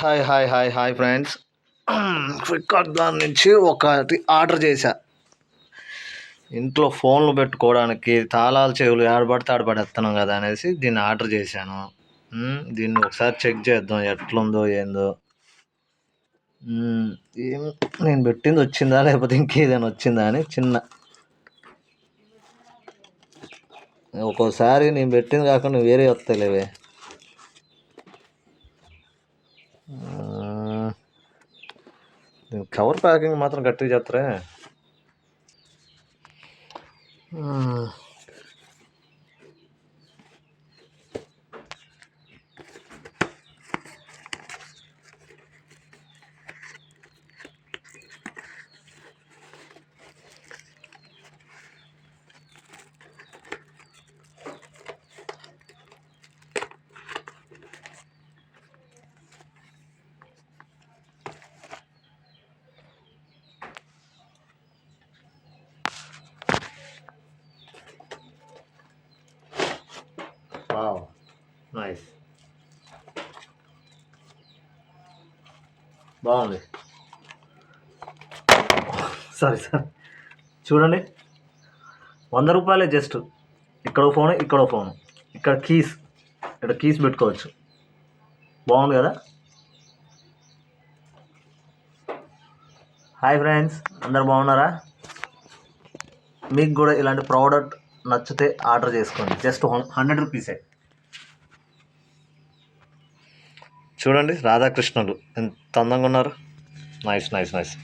Hi hi hi hi friends. Flipkart దాని నుంచి ఒకటి ఆర్డర్ చేశా. ఇంట్లో ఫోన్లు పెట్టుకోవడానికి తాళాలు చెవులు ఆడబడితే ఆడబడేస్తున్నాం కదా అనేసి దీన్ని ఆర్డర్ చేశాను. దీన్ని ఒకసారి చెక్ చేద్దాం ఎట్లుందో ఏందో. ఏం నేను పెట్టింది వచ్చిందా లేకపోతే ఇంకేదైనా వచ్చిందా అని చిన్న. ఒక్కోసారి నేను పెట్టింది కాకుండా వేరే వస్తాయిలేవే కవర్ ప్యాకింగ్ మాత్రం గట్టిగా చేస్తారే మ్మ్. Wow. నైస్ బాగుంది. సారీ సార్ చూడండి. వంద రూపాయలే జస్ట్ ఇక్కడ ఫోన్ ఇక్కడ ఫోన్ ఇక్కడ కీస్ ఇక్కడ కీస్ పెట్టుకోవచ్చు. బాగుంది కదా? హాయ్ ఫ్రెండ్స్ అందరు బాగున్నారా? మీకు కూడా ఇలాంటి ప్రోడక్ట్ నచ్చితే ఆర్డర్ చేసుకోండి. జస్ట్ హండ్రెడ్ రూపీసే. చూడండి రాధాకృష్ణులు ఎంత అందంగా ఉన్నారు. Nice nice nice.